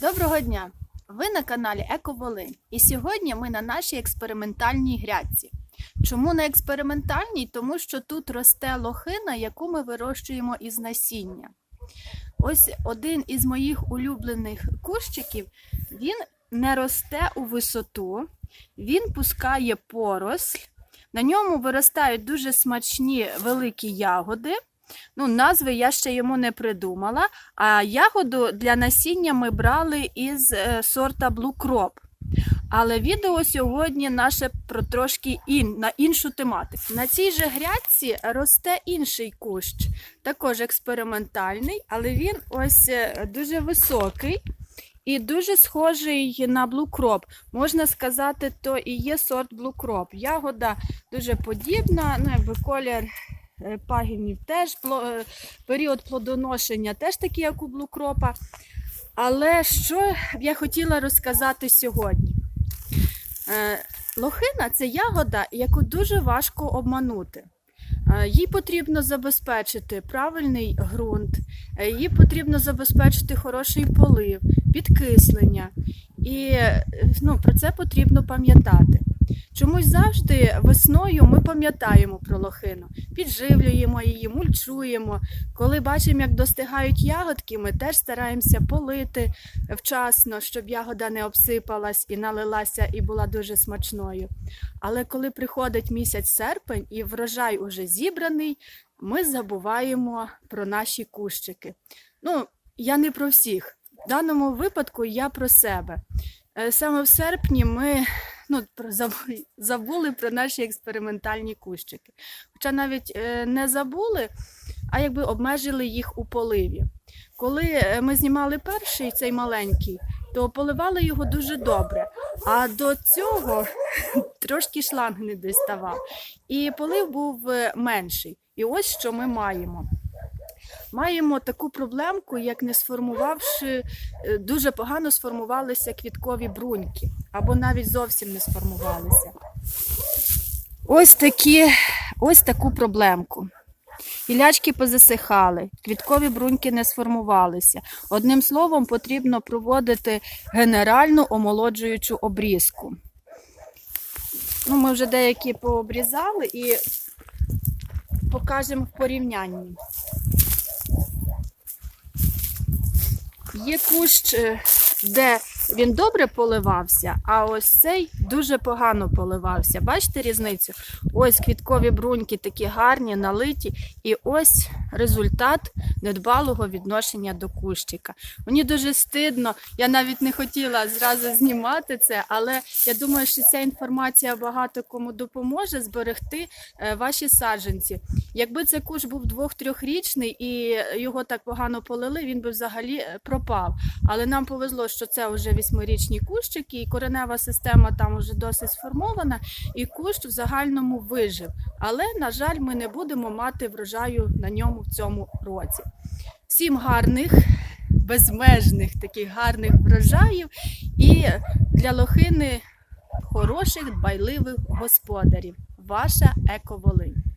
Доброго дня! Ви на каналі Еко Волинь. І сьогодні ми на нашій експериментальній грядці. Чому на експериментальній? Тому що тут росте лохина, яку ми вирощуємо із насіння. Ось один із моїх улюблених кущиків, він не росте у висоту, він пускає поросль. На ньому виростають дуже смачні великі ягоди. Ну, назви я ще йому не придумала. А ягоду для насіння ми брали із е, сорта Blue Crop. Але відео сьогодні наше про трошки ін, на іншу тематику. На цій же грядці росте інший кущ, також експериментальний, але він ось е, дуже високий і дуже схожий на Crop. Можна сказати, то і є сорт Crop. Ягода дуже подібна, ну якби колір пагінів теж, е, період плодоношення теж такий, як у Crop. Але що я хотіла розказати сьогодні? Е, Лохина це ягода, яку дуже важко обманути. Е, Їй потрібно забезпечити правильний ґрунт, е, їй потрібно забезпечити хороший полив, підкислення. І е, ну, про це потрібно пам'ятати. Чомусь завжди весною ми пам'ятаємо про лохину, підживлюємо її, мульчуємо. Коли бачимо, як достигають ягодки, ми теж стараємося полити вчасно, щоб ягода не обсипалась і налилася і була дуже смачною. Але коли приходить місяць серпень і врожай уже зібраний, ми забуваємо про наші кущики. Ну, я не про всіх. В даному випадку я про себе. Е, Саме в серпні ми ну, про- забули, забули про наші експериментальні кущики. Хоча навіть е, не забули, а якби обмежили їх у поливі. Коли е, ми знімали перший цей маленький, то поливали його дуже добре. А до цього трошки шланг не доставав. І полив був е, менший. І ось що ми маємо. Маємо таку проблемку, як не сформувавши, е, дуже погано сформувалися квіткові бруньки, або навіть зовсім не сформувалися. Ось такі, ось таку проблемку. Гілячки позасихали, квіткові бруньки не сформувалися. Одним словом, потрібно проводити генеральну омолоджуючу обрізку. Ну, ми вже деякі пообрізали і покажемо в порівнянні. Є кущ, е, де він добре поливався, а ось цей дуже погано поливався. Бачите різницю? Ось квіткові бруньки такі гарні, налиті, і ось результат недбалого відношення до кущика. Мені дуже стидно, я навіть не хотіла зразу знімати це, але я думаю, що ця інформація багато кому допоможе зберегти е, ваші саджанці. Якби цей кущ був двох-трьохрічний і його так погано полили, він би взагалі е, пропав. Але нам повезло, що це вже вісьмирічні кущики, і коренева система там вже досить сформована, і кущ в загальному вижив. Але, на жаль, ми не будемо мати врожаю на ньому в цьому році. Всім гарних, безмежних таких гарних врожаїв і для лохини хороших, дбайливих господарів. Ваша Еко Волинь.